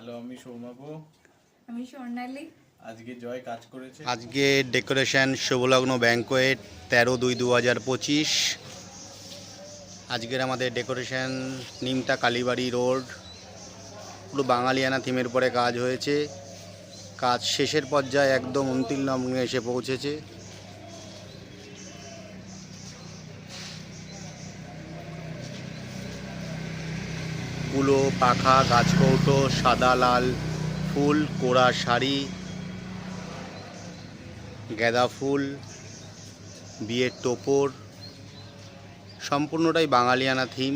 Hello আমি সৌমাবু আমি স্বর্ণালী। আজকে জয় কাজ করেছে। আজকে ডেকোরেশন শুভলগ্ন ব্যাঙ্কোয়েট তেরো দুই দু হাজার পঁচিশ। আজকের আমাদের ডেকোরেশন নিমতা কালীবাড়ি রোড। পুরো বাঙালিয়ানা থিমের উপরে কাজ হয়েছে। কাজ শেষের পর্যায়ে একদম অন্তিম লগ্নে এসে পৌঁছেছে। কুলো পাখা, গাছকৌটো, সাদা লাল ফুল, কোড়া শাড়ি, গাঁদা ফুল, বিয়ের টোপর, সম্পূর্ণটাই বাঙালিয়ানা থিম।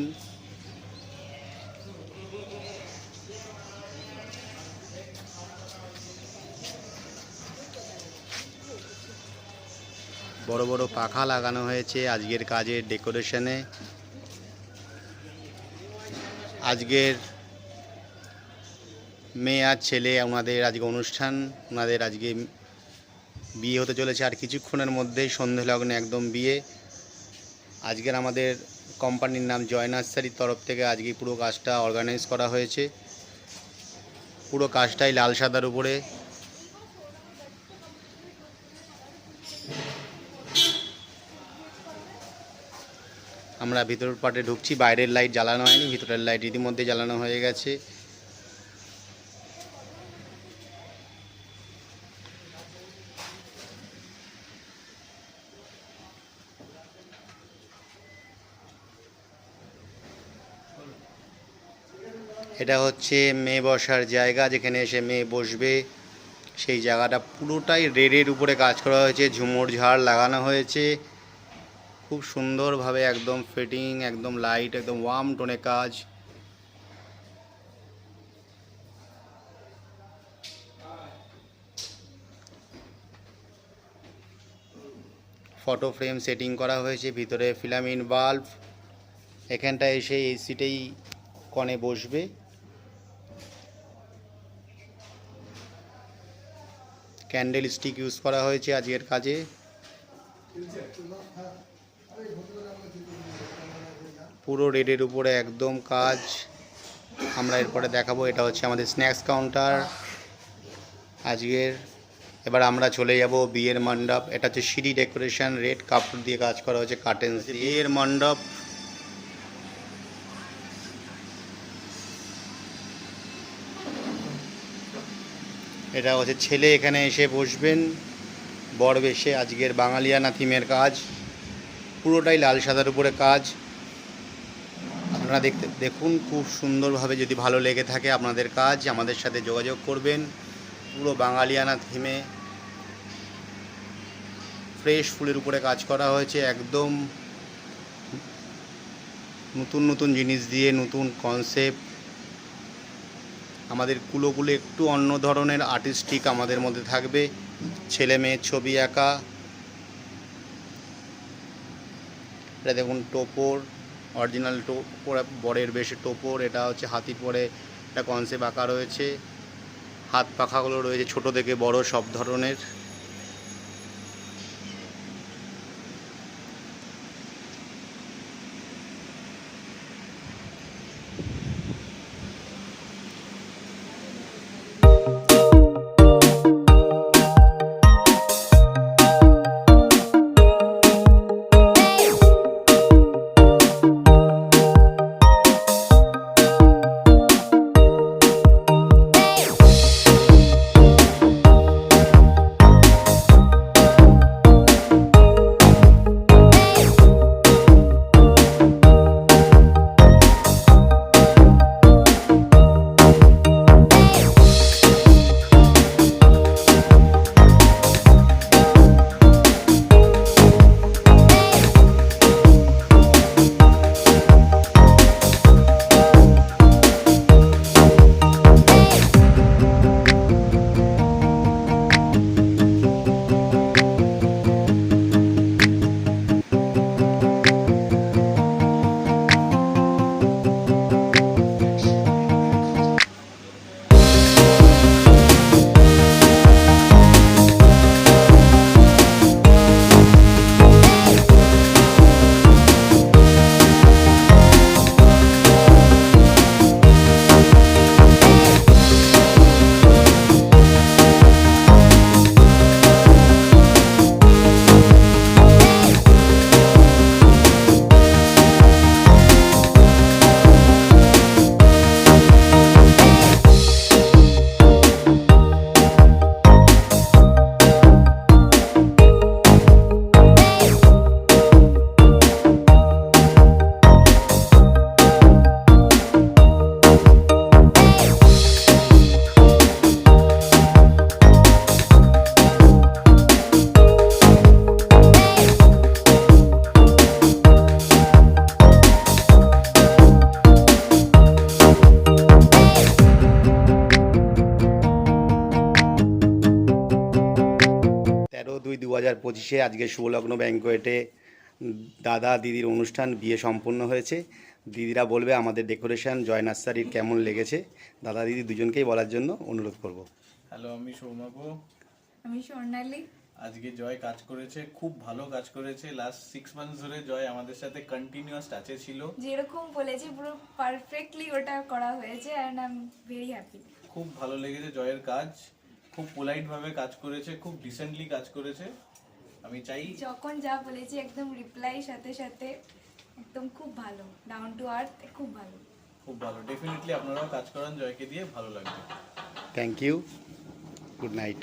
বড় বড় পাখা লাগানো হয়েছে আজকের কাজের ডেকোরেশনে। আজকের মেয়ে আর ছেলে ওনাদের আজকে অনুষ্ঠান, ওনাদের আজকে বিয়ে হতে চলেছে আর কিছুক্ষণের মধ্যেই সন্ধে লগ্নে একদম বিয়ে। আজকের আমাদের কোম্পানির নাম জয় নার্সারির তরফ থেকে আজকে পুরো কাজটা অর্গানাইজ করা হয়েছে। পুরো কাজটাই লাল সাদার উপরে। আমরা ভিতরের পার্টে ঢুকছি, বাইরের লাইট জ্বালানো হয়নি, ভিতরের লাইট ইতিমধ্যে জ্বালানো হয়ে গেছে। এটা হচ্ছে মেয়ে বসার জায়গা, যেখানে এসে মেয়ে বসবে। সেই জায়গাটা পুরোটাই রেডের উপরে কাজ করা হয়েছে, ঝুমুর ঝাড় লাগানো হয়েছে। খুব সুন্দরভাবে একদম ফিটিং একদম লাইট একদম ওয়ার্ম টোনে কাজ। ফটো ফ্রেম সেটিং করা হয়েছে, ভিতরে ফিলামিন বাল্ব এখানটা এসে এই সিটেই কনে বসবে। ক্যান্ডেল স্টিক ইউজ করা হয়েছে আজকের কাজে। পুরো রেডের উপরে একদম কাজ। আমরা এরপরে দেখাবো, এটা হচ্ছে আমাদের স্ন্যাক্স কাউন্টার আজকের, এবার আমরা চলে যাব বিয়ের মণ্ডপ। এটা হচ্ছে সিঁড়ি ডেকোরেশন রেড কাপড় দিয়ে কাজ করা হয়েছে কার্টেন্স বিয়ের মণ্ডপ। এটা হচ্ছে ছেলে এখানে এসে বসবেন। বর বেশে আজকের বাঙালিয়ানা থিমের কাজ। পুরোটাই লাল সাদার উপরে কাজ। আপনারা দেখতে, দেখুন খুব সুন্দরভাবে যদি ভালো লেগে থাকে আপনাদের কাজ, আমাদের সাথে যোগাযোগ করবেন। পুরো বাঙালিয়ানা থিমে ফ্রেশ ফুলের উপরে কাজ করা হয়েছে। একদম নতুন নতুন জিনিস দিয়ে, নতুন কনসেপ্ট আমাদের কুলোগুলো একটু অন্য ধরনের আর্টিস্টিক আমাদের মধ্যে থাকবে। ছেলে মেয়ের ছবি আঁকা এটা দেখুন টোপর অরিজিনাল টোপর বরের বেশি টোপর, এটা হচ্ছে হাতি পরে একটা কনসেপ্ট আঁকা রয়েছে। হাত পাখাগুলো রয়েছে ছোট থেকে বড় সব ধরনের। পঁচিশে আজকে শুভলগ্ন ব্যাঙ্কোয়েটে দাদা দিদির অনুষ্ঠান বিয়ে সম্পন্ন হয়েছে। দিদিরা বলবে আমাদের ডেকোরেশন জয় নার্সারির কেমন লেগেছে। দাদা দিদি দুজনকেই বলার জন্য অনুরোধ করব। হ্যালো আমি সৌমাব আমি স্বর্ণালী। আজকে জয় কাজ করেছে খুব ভালো কাজ করেছে। লাস্ট সিক্স মান্থস ধরে জয় আমাদের সাথে কন্টিনিউয়াস টাচে ছিল। যেরকম বলেছি পুরো পারফেক্টলি ওটা করা হয়েছে and I am very happy খুব ভালো লেগেছে জয়ের কাজ। খুব পোলাইট ভাবে কাজ করেছে খুব ডিসেন্টলি কাজ করেছে। আমি চাই যখন যা বলেছি একদম রিপ্লাই সাথে সাথে একদম খুব ভালো ডাউন টু আর্থ খুব ভালো। খুব ভালো। ডেফিনেটলি আপনারা কাজ করান জয়কে দিয়ে ভালো লাগবে। Thank you good night